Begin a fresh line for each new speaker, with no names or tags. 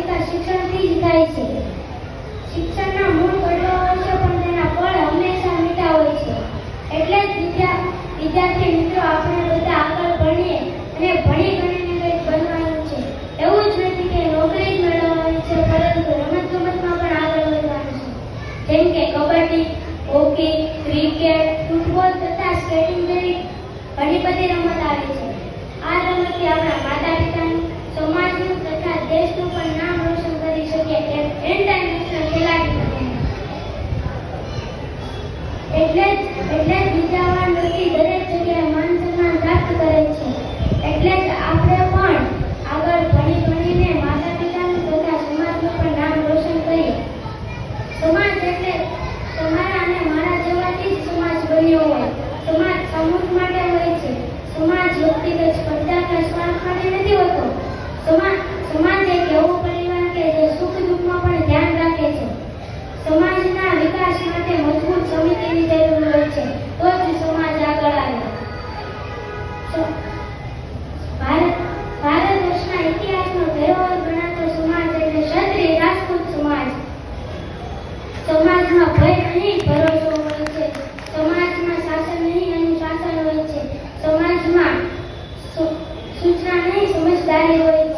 તથા શિક્ષણથી જ થાય છે. શિક્ષણના મૂળ કડવા હોય છે, પણ તેના ફળ હંમેશા મીઠા હોય છે. એટલે જ વિદ્યા, વિદ્યાર્થી મિત્રો, આપણે બધા આગળ ભણીએ અને ભણી ગણીને કંઈક બનવાનું છે. એવું જ નથી કે નોકરી જ મેળવવાની છે, પરંતુ રમતગમતમાં પણ આગળ વધવાનું છે. જેમ કે કબડ્ડી, હોકી, ક્રિકેટ, ફૂટબોલ તથા સ્કેટિંગ જેવી ઘણી બધી રમત આવે છે. આ રમતથી આપણા સમાજ સમાજ એક એવો પરિવાર કે સુખ દુઃખમાં પણ ધ્યાન રાખે છે. સમાજના વિકાસ માટે મજબૂત સમિતિની જરૂર હોય છે. તો સમાજ આગળ ભારત ભારત દેશના ઇતિહાસનો સમાજ એટલે ક્ષત્રિય રાજપૂત સમાજ. સમાજમાં ભય નહીં, ભરોસો હોય છે. સમાજમાં શાસન નહીં, અનુશાસન હોય છે. સમાજમાં સૂચના નહીં, સમજદારી હોય